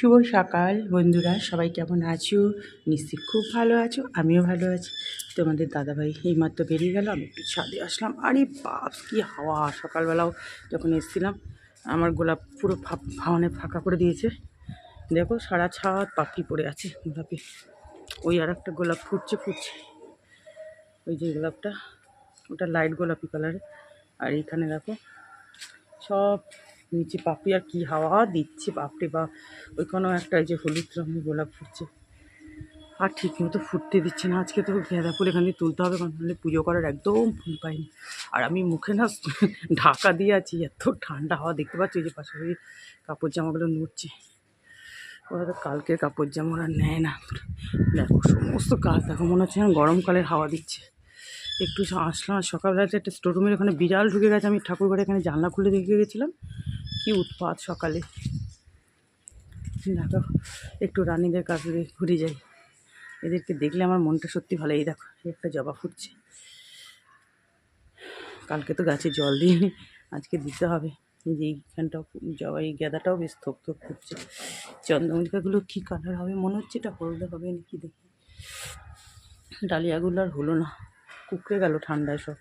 শুভ সকাল, বন্ধুরা। সবাই কেমন আছো? নিশ্চয়ই খুব ভালো আছো, আমিও ভালো আছি। তোমাদের দাদাভাই এইমাত্র বেরিয়ে গেল, আমি একটু ছাদে আসলাম। আরে বাপ, কি হাওয়া! সকালবেলাও যখন এসেছিলাম, আমার গোলাপ পুরো ভাওনে ফাঁকা করে দিয়েছে। দেখো, সারা ছাদ পাখি পড়ে আছে গোলাপি। ওই আর একটা গোলাপ ফুটছে ফুটছে। ওই যে গোলাপটা, ওটা লাইট গোলাপি কালারের আর এইখানে দেখো, সব নিচে পাপড়ি আর কি হাওয়া দিচ্ছে, বাপরে বা ওইখানেও একটা যে হলুদ রঙের গোলাপ ফুটছে। আর ঠিক মতো ফুটতে দিচ্ছে না, আজকে তো গাঁদা ফুল এখান থেকে তুলতে হবে, কারণ নাহলে পুজো করার একদম ফুল পাইনি। আর আমি মুখে না ঢাকা দিয়ে আছি, এত ঠান্ডা হাওয়া দেখতে পাচ্ছি, ওই যে পাশাপাশি কাপড় জামাগুলো নড়ছে। ওরা তো কালকের কাপড় জামা ওরা নেয় না। দেখো সমস্ত কাজ, দেখো মনে হচ্ছে গরমকালের হাওয়া দিচ্ছে। একটু আসলাম সকালবেলাতে একটা স্টোরুমের ওখানে বিড়াল ঢুকে গেছে, আমি ঠাকুর ঘরে এখানে জানলা খুলে দেখে গেছিলাম। কি উৎপাত সকালে? দেখো, একটু রানীদের কাছে দিয়ে ঘুরে যাই। এদেরকে দেখলে আমার মনটা সত্যি ভালো। এই দেখো একটা জবা ফুটছে। কালকে তো গাছে জল দিইনি আজকে দিতে হবে। এই যে এইখানটাও জবা, এই গাঁদাটাও বেশ থোক থোক ফুটছে। চন্দ্রমল্লিকাগুলো কী কালার হবে? মনে হচ্ছে এটা হলদে হবে, নাকি দেখি। ডালিয়াগুলো আর হলো না। কুকড়ে গেল ঠান্ডায় সব।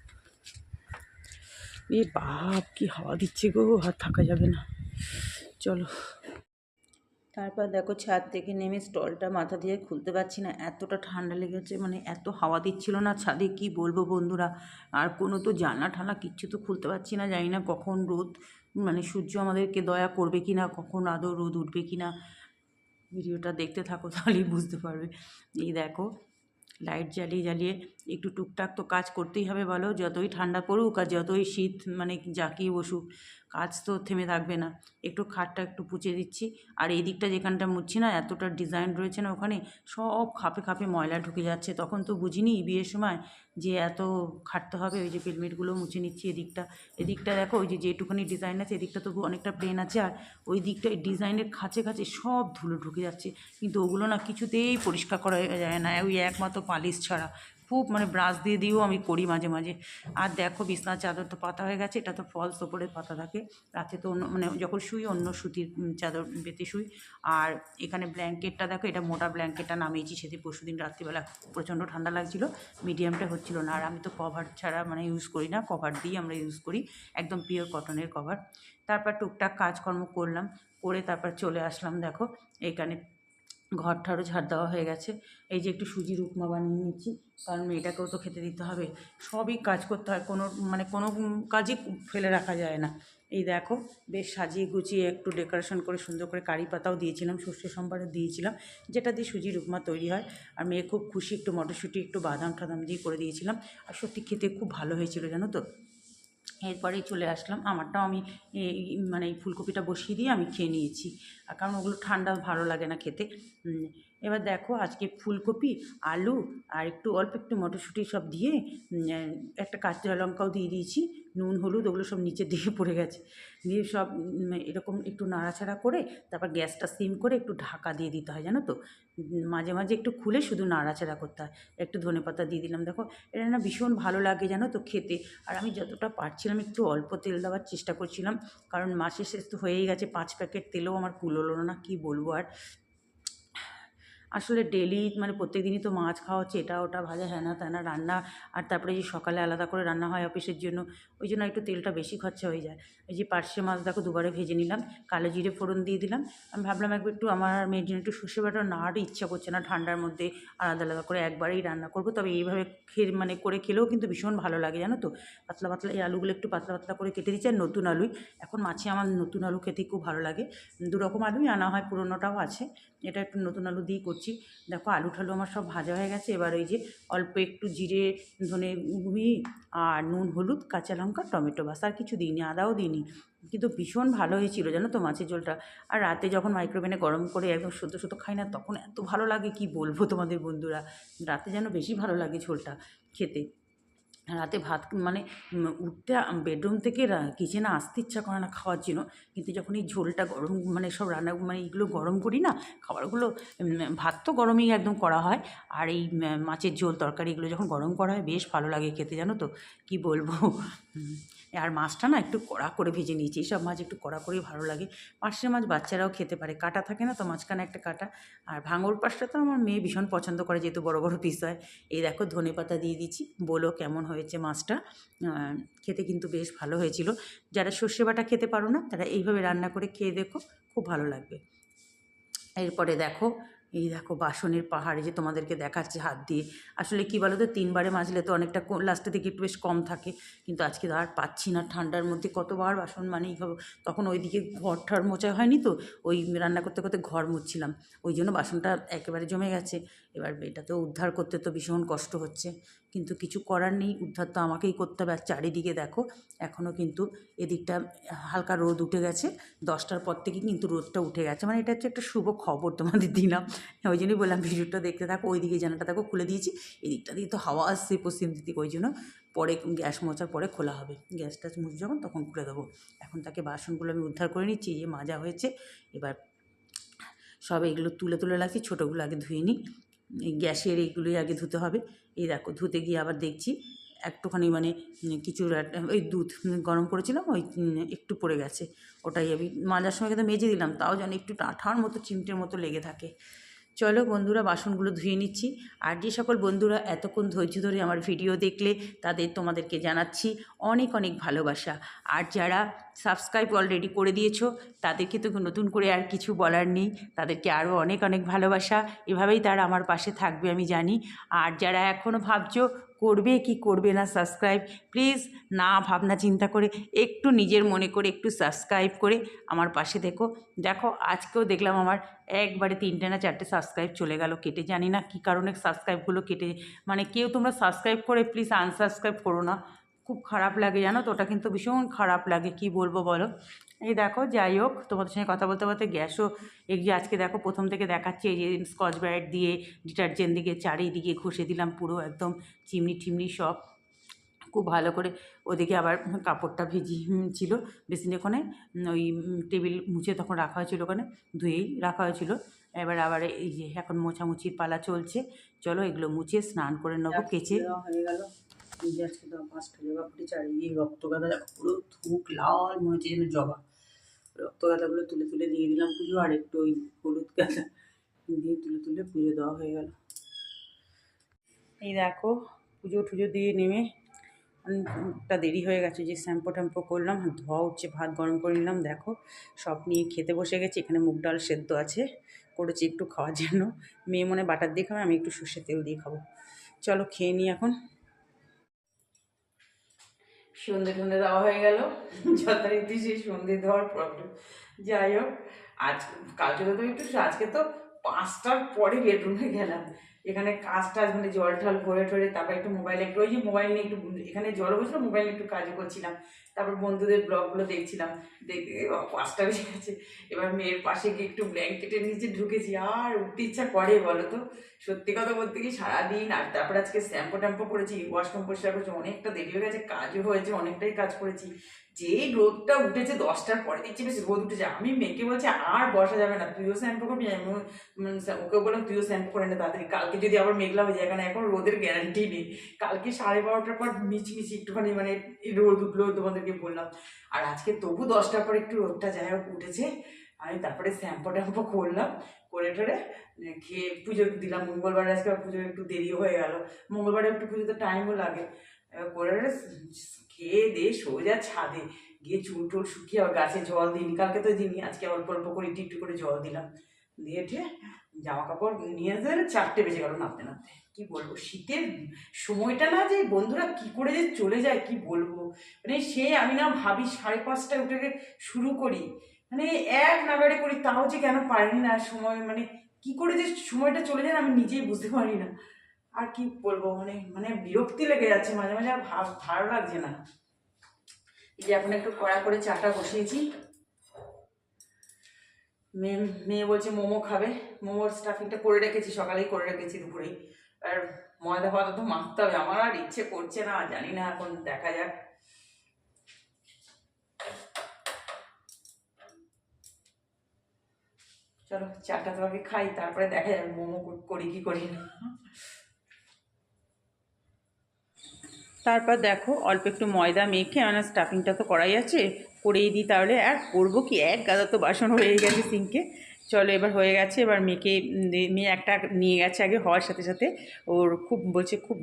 এ বাপ, কি হাওয়া দিচ্ছে গো, আর থাকা যাবে না। চলো। তারপর দেখো ছাদ থেকে নেমে স্টলটা মাথা দিয়ে খুলতে পারছি না। এতটা ঠান্ডা লেগেছে মানে এত হাওয়া দিচ্ছিল না ছাদে, কি বলব বন্ধুরা? আর কোনো তো জানলা ঠান্ডা কিচ্ছু তো খুলতে পারছি না, জানি না কখন রোদ মানে সূর্য আমাদেরকে দয়া করবে কি না, কখন আদৌ রোদ উঠবে কি না। ভিডিওটা দেখতে থাকো, তাহলেই বুঝতে পারবে। এই দেখো লাইট জ্বালিয়ে জ্বালিয়ে একটু টুকটাক তো কাজ করতেই হবে বলো, যতই ঠান্ডা পড়ুক আর যতই শীত মানে জাঁকিয়ে বসুক। কাজ তো থেমে থাকবে না। একটু খাটটা একটু পুচে দিচ্ছি। আর এই দিকটা যেখানটা মুছছি না, এতটা ডিজাইন রয়েছে না ওখানে, সব খাপে খাপে ময়লা ঢুকে যাচ্ছে। তখন তো বুঝিনি বিয়ের সময় যে এত খাটতে হবে, ওই যে পেলমেটগুলো মুছে নিচ্ছি এদিকটা। এদিকটা দেখো, ওই যে যেটুখানি ডিজাইন আছে, এদিকটা তবু অনেকটা প্লেন আছে। আর ওই দিকটা ডিজাইনের খাঁচে খাঁচে সব ধুলো ঢুকে যাচ্ছে। কিন্তু ওগুলো না কিছুতেই পরিষ্কার করা যায় না, ওই একমাত্র পালিশ ছাড়া। খুব মানে ব্রাশ দিয়ে দিয়েও আমি করি মাঝে মাঝে। আর দেখো বিছনার চাদর তো পাতা হয়ে গেছে, এটা তো ফলস ওপরে পাতা থাকে। রাতে তো অন্য মানে যখন শুই অন্য সুতির চাদর পেতে শুই। আর এখানে ব্ল্যাঙ্কেটটা দেখো, এটা মোটা ব্ল্যাঙ্কেটটা নামিয়েছি সেদিন পরশু দিন রাত্রিবেলা। প্রচণ্ড ঠান্ডা লাগছিল, মিডিয়ামটা হচ্ছিল না। আর আমি তো কভার ছাড়া মানে ইউজ করি না কভার দিয়ে আমরা ইউজ করি, একদম পিওর কটনের কভার তারপর টুকটাক কাজকর্ম করলাম, করে তারপর চলে আসলাম, দেখো, এখানে ঘর ঠারও ঝাড় দেওয়া হয়ে গেছে। এই যে একটু সুজির উপমা বানিয়ে নিচ্ছি, কারণ মেয়েটাকেও তো খেতে দিতে হবে। সবই কাজ করতে হয়, কোনো মানে কোনো কাজই ফেলে রাখা যায় না। এই দেখো, বেশ সাজিয়ে গুছিয়ে একটু ডেকোরেশন করে সুন্দর করে কারি পাতাও দিয়েছিলাম, সর্ষে সম্বারও দিয়েছিলাম, যেটা দিয়ে সুজির উপমা তৈরি হয়। আর মেয়ে খুব খুশি, একটু মটরশুঁটি, একটু বাদাম টাদাম দিয়ে করে দিয়েছিলাম। আর সত্যি খেতে খুব ভালো হয়েছিল, জানো তো? এরপরেই চলে আসলাম। আমারটাও আমি মানে এই ফুলকপিটা বসিয়ে দিয়ে আমি খেয়ে নিয়েছি। কারণ ওগুলো ঠান্ডা, ভালো লাগে না খেতে। এবার দেখো আজকে ফুলকপি, আলু আর একটু, অল্প একটু মটরশুঁটি সব দিয়ে একটা কাঁচা লঙ্কাও দিয়ে দিয়েছি। নুন, হলুদ ওগুলো সব নিচে দিয়ে পড়ে গেছে। দিয়ে সব এরকম একটু নাড়াচাড়া করে তারপর গ্যাসটা সিম করে একটু ঢাকা দিয়ে দিতে হয়, জানো তো? মাঝে মাঝে একটু খুলে শুধু নাড়াচাড়া করতে হয়। একটু ধনে পাতা দিয়ে দিলাম। দেখো, এটা না ভীষণ ভালো লাগে, জানো তো, খেতে। আর আমি যতটা পারছিলাম একটু অল্প তেল দেওয়ার চেষ্টা করছিলাম। কারণ মাসের শেষ তো হয়েই গেছে, পাঁচ প্যাকেট তেলও আমার কুলোলো না, কি বলব আর। আসলে ডেলি মানে প্রত্যেক দিনই তো মাছ খাওয়া হচ্ছে, এটা ওটা ভাজা হ্যানা ত্যানা রান্না আর তারপরে যে সকালে আলাদা করে রান্না হয় অফিসের জন্য, ওই জন্য একটু তেলটা বেশি খরচা হয়ে যায়। এই যে পার্শে মাছ দেখো দুবারে ভেজে নিলাম, কালো জিরে ফোড়ন দিয়ে দিলাম, আমি ভাবলাম একবার একটু আমার মেয়ের জন্য একটু সর্ষে বাটা আর ইচ্ছা করছে না, ঠান্ডার মধ্যে আলাদা আলাদা করে একবারেই রান্না করব, তবে এইভাবে খেয়ে মানে করে খেলেও কিন্তু ভীষণ ভালো লাগে, জানো তো? পাতলা পাতলা এই আলুগুলো একটু পাতলা পাতলা করে কেটে দিচ্ছি, আর নতুন আলুই, এখন মাছে আমার নতুন আলু খেতে খুব ভালো লাগে। দু রকম আলুই আনা হয়, পুরোনোটাও আছে, এটা একটু নতুন আলু দিয়েই দেখো আলু ঠালু আমার সব ভাজা হয়ে গেছে। এবার ওই যে অল্প একটু জিরে, ধনে গুঁড়ি আর নুন, হলুদ, কাঁচা লঙ্কা, টমেটো বাস। আর কিছু দিইনি, আদাও দিইনি। কিন্তু ভীষণ ভালো হয়েছিল জানো তো মাছের ঝোলটা। আর রাতে যখন মাইক্রোওভেনে গরম করে একদম শুদ্ধ শুদ্ধ খাই না, তখন এত ভালো লাগে, কি বলব তোমাদের বন্ধুরা? রাতে যেন বেশি ভালো লাগে ঝোলটা খেতে। রাতে ভাত মানে উঠতে বেডরুম থেকে কিচেনে আসতে ইচ্ছা করে না খাওয়ার জন্য। কিন্তু যখন এই ঝোলটা গরম মানে সব রান্না মানে এইগুলো গরম করি না, খাবারগুলো ভাত তো গরমই একদম করা হয়। আর এই মাছের ঝোল, তরকারি এগুলো যখন গরম করা হয়, বেশ ভালো লাগে খেতে, জানো তো? কি বলব? আর মাছটা না একটু কড়া করে ভেজে নিয়েছি। এইসব মাছ একটু কড়া করেই ভালো লাগে। পার্শে মাছ বাচ্চারাও খেতে পারে। কাটা থাকে না তো, মাঝখানে একটা কাটা। আর ভাঙর পাশটা তো আমার মেয়ে ভীষণ পছন্দ করে, যেহেতু বড় বড় পিস হয়। এই দেখো ধনে পাতা দিয়ে দিচ্ছি। বলো কেমন হয়েছে মাছটা। খেতে কিন্তু বেশ ভালো হয়েছিল। যারা সর্ষে বাটা খেতে পারো না, তারা এইভাবে রান্না করে খেয়ে দেখো, খুব ভালো লাগবে। এরপরে দেখো এই দেখো বাসনের পাহাড়ে যে তোমাদেরকে দেখাচ্ছে হাত দিয়ে। আসলে কী বলো তো তিনবারে মাজলে তো অনেকটা লাস্টের দিকে একটু বেশ কম থাকে। কিন্তু আজকে তো আর পাচ্ছি না, ঠান্ডার মধ্যে কতবার বাসন মানেই হবে তখন ওইদিকে ঘর ঠর মোচা হয়নি তো, ওই রান্না করতে করতে ঘর মুছছিলাম। ওই জন্য বাসনটা একেবারে জমে গেছে। এবার এটা তো উদ্ধার করতে তো ভীষণ কষ্ট হচ্ছে। কিন্তু কিছু করার নেই, উদ্ধার তো আমাকেই করতে হবে। আর চারিদিকে দেখো এখনও কিন্তু এদিকটা হালকা রোদ উঠে গেছে। দশটার পর থেকে কিন্তু রোদটা উঠে গেছে। মানে এটা হচ্ছে একটা শুভ খবর তোমাদের দিলাম। ওই জন্যই বললাম ভিডিওটা দেখতে থাকো ওই দিকে জানাটা দেখো, খুলে দিয়েছি। এদিকটা দিয়ে তো হাওয়া আসছে পশ্চিম দিক থেকে, ওই জন্য পরে গ্যাস মোচার পরে খোলা হবে। গ্যাস ট্যাস মুছ যখন তখন খুলে দেবো। এখন তাকে বাসনগুলো আমি উদ্ধার করে নিচ্ছি যে মাজা হয়েছে। এবার সব এগুলো তুলে তুলে রাখছি, ছোটোগুলো আগে ধুয়ে নিই। এই গ্যাসের এইগুলোই আগে ধুতে হবে। এই দেখো, ধুতে গিয়ে আবার দেখছি একটুখানি মানে কিছু ওই দুধ গরম করেছিলাম ওই একটু পড়ে গেছে। ওটাই আমি মাজার সময় কিন্তু মেজে দিলাম, তাও যেন একটু আঠার মতো, চিমটের মতো লেগে থাকে। চলো বন্ধুরা বাসনগুলো ধুয়ে নিচ্ছি। আর যে সকল বন্ধুরা এতক্ষণ ধৈর্য ধরে আমার ভিডিও দেখলে, তাদের তোমাদেরকে জানাচ্ছি অনেক অনেক ভালোবাসা। আর যারা সাবস্ক্রাইব অলরেডি করে দিয়েছ, তাদেরকে তো নতুন করে আর কিছু বলার নেই। তাদেরকে আরও অনেক অনেক ভালোবাসা। এভাবেই তারা আমার পাশে থাকবে আমি জানি। আর যারা এখনও ভাবছ করবে কি করবে না সাবস্ক্রাইব প্লিজ না ভাবনা চিন্তা করে একটু নিজের মনে করে একটু সাবস্ক্রাইব করে আমার পাশে দেখো। দেখো, আজকেও দেখলাম আমার একবারে তিনটে না চারটে সাবস্ক্রাইব চলে গেল, কেটে জানি না কী কারণে সাবস্ক্রাইবগুলো কেটে মানে কেউ তোমরা সাবস্ক্রাইব করে প্লিজ আনসাবস্ক্রাইব করো না। খুব খারাপ লাগে জানো তো? ওটা কিন্তু ভীষণ খারাপ লাগে কি বলব বলো? এই দেখো যাই হোক তোমাদের সঙ্গে কথা বলতে বলতে গ্যাসও এই যে আজকে দেখো প্রথম থেকে দেখাচ্ছে এই যে স্কচ ব্রাইট দিয়ে ডিটারজেন্ট দিয়ে চারিদিকে ঘষে দিলাম পুরো একদম চিমনি টিমনি সব। খুব ভালো করে ওদিকে আবার কাপড়টা ভিজি ছিল। বেসিন ওখানে ওই টেবিল মুছে তখন রাখা হয়েছিল ওখানে ধুয়েই রাখা হয়েছিল। এবার আবার এই যে এখন মোছামুছির পালা চলছে। চলো এগুলো মুছে স্নান করে নেব কেচে। হয়ে গেল। এই যে আজকে পাঁচটা জবা ফুটেছে আর এই রক্ত গাঁদা দেখো পুরো থুক লাল মনে হচ্ছে যেন জবা। রক্ত গাঁদাগুলো তুলে তুলে দিয়ে দিলাম পুজো, আর একটু ওই হলুদ গাঁদা দিয়ে তুলে তুলে পুজো দেওয়া হয়ে গেল। এই দেখো, পুজো টুজো দিয়ে নেমে অনেকটা দেরি হয়ে গেছে যে শ্যাম্পু ট্যাম্পু করলাম ধোয়া উঠছে ভাত গরম করে নিলাম, দেখো সব নিয়ে খেতে বসে গেছি, এখানে মুগ ডাল সেদ্ধ আছে, করেছি একটু খাওয়ার জন্য। মেয়ে মনে বাটার দিয়ে খাবে, আমি একটু সর্ষের তেল দিয়ে খাব। চলো খেয়ে নিই এখন। সন্ধে টন্ধে দেওয়া হয়ে গেল। যথারীতি সেই সন্ধে দেওয়ার প্রবলেম যাই হোক, আজ কালকে তো একটু আজকে তো পাঁচটার পরে বেডরুমে গেলাম। এখানে কাজ টাজ মানে জল টল ভরে টরে তারপর একটু মোবাইলে একটু, ওই যে মোবাইল নিয়ে একটু এখানে জল বসল মোবাইল নিয়ে একটু কাজও করছিলাম। তারপর বন্ধুদের ব্লগগুলো দেখছিলাম। দেখে পাঁচটা বেজে গেছে। এবার মেয়ের পাশে গিয়ে একটু ব্ল্যাঙ্কেটের নিচে ঢুকেছি। আর উঠতে ইচ্ছা করে বলো তো? সত্যি কথা বলতে কি, সারাদিন, আর তারপর আজকে শ্যাম্পু ট্যাম্পু করেছি ওয়াশরুম পরিষ্কার করেছি, অনেকটা দেরি হয়ে গেছে, কাজও হয়েছে, অনেকটাই কাজ করেছি। যেই রোদটা উঠেছে দশটার পরে দেখছি বেশ রোদ উঠেছে। আমি মেয়েকে বলছি, আর বসা যাবে না, তুইও শ্যাম্পু করবি ওকে বললাম, তুইও শ্যাম্পু করে নে তাড়াতাড়ি। কালকে যদি আবার মেঘলা হয়ে যায়, কারণ এখন রোদের গ্যারান্টি নেই। কালকে সাড়ে বারোটার পর মিচমিচি একটুখানি মানে রোদ উঠল তোমাদেরকে বললাম। আর আজকে তবু দশটার পর একটু রোদটা যাই হোক উঠেছে। আমি তারপরে শ্যাম্পু ট্যাম্পু করলাম, করে টরে খেয়ে পুজো দিলাম। মঙ্গলবার আজকে পুজো একটু দেরি হয়ে গেল। মঙ্গলবারে একটু পুজোতে টাইমও লাগে। এবার করে খেয়ে দিয়ে সোজা ছাদে গিয়ে চুল টুল শুকিয়ে আবার গাছে জল দিইনি কালকে তো দিইনি, আজকে অল্প অল্প করে একটু একটু করে জল দিলাম। দিয়ে জামা কাপড় নিয়ে এসে চারটে বেজে গেল নামতে নামতে। কি বলব, শীতের সময়টা না যে বন্ধুরা কি করে যে চলে যায়, কি বলব? মানে সে আমি না ভাবি সাড়ে পাঁচটায় উঠে শুরু করি। মানে এক নাগাড়ে করি, তাও যে কেন পারিনি না সময় মানে কি করে যে সময়টা চলে যায় আমি নিজেই বুঝতে পারি না। আর কি বলব মানে মানে বিরক্তি লেগে যাচ্ছে মাঝে মাঝে, আর ভালো লাগছে না। এই যে এখন একটু কড়া করে চাটা বসিয়েছি। মেয়ে মেয়ে বলছে মোমো খাবে। মোমোর স্টাফিংটা করে রেখেছি, সকালেই করে রেখেছি দুপুরেই আর ময়দা ফয়দা তো মাখতে হবে, আমার আর ইচ্ছে করছে না, জানি না, এখন দেখা যাক। চলো, চাটা তো আগে খাই, তারপরে দেখা যাক মোমো করি কি করি না। তারপর দেখো, অল্প একটু ময়দা মেখে আমার স্টাফিংটা তো করাই আছে। করেই দিই তাহলে, আর করব কি? এক গাদা তো বাসন হয়ে গেছে সিঙ্কে চলো এবার হয়ে গেছে, এবার মেয়েকে মেয়ে একটা নিয়ে গেছে আগে হওয়ার সাথে সাথে। ওর খুব বলছে খুব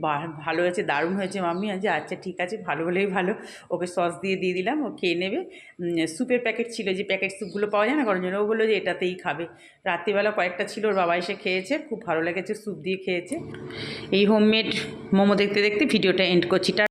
ভালো হয়েছে, দারুণ হয়েছে মাম্মি। আজ আচ্ছা ঠিক আছে, ভালো হলেই ভালো। ওকে সস দিয়ে দিয়ে দিলাম, ও খেয়ে নেবে। স্যুপের প্যাকেট ছিল যে প্যাকেট স্যুপগুলো পাওয়া যায় না গরম জন্য ও বলল যে এটাতেই খাবে। রাত্রিবেলা কয়েকটা ছিল, ওর বাবা এসে খেয়েছে, খুব ভালো লেগেছে, স্যুপ দিয়ে খেয়েছে। এই হোমমেড মোমো দেখতে দেখতে ভিডিওটা এন্ড করছি।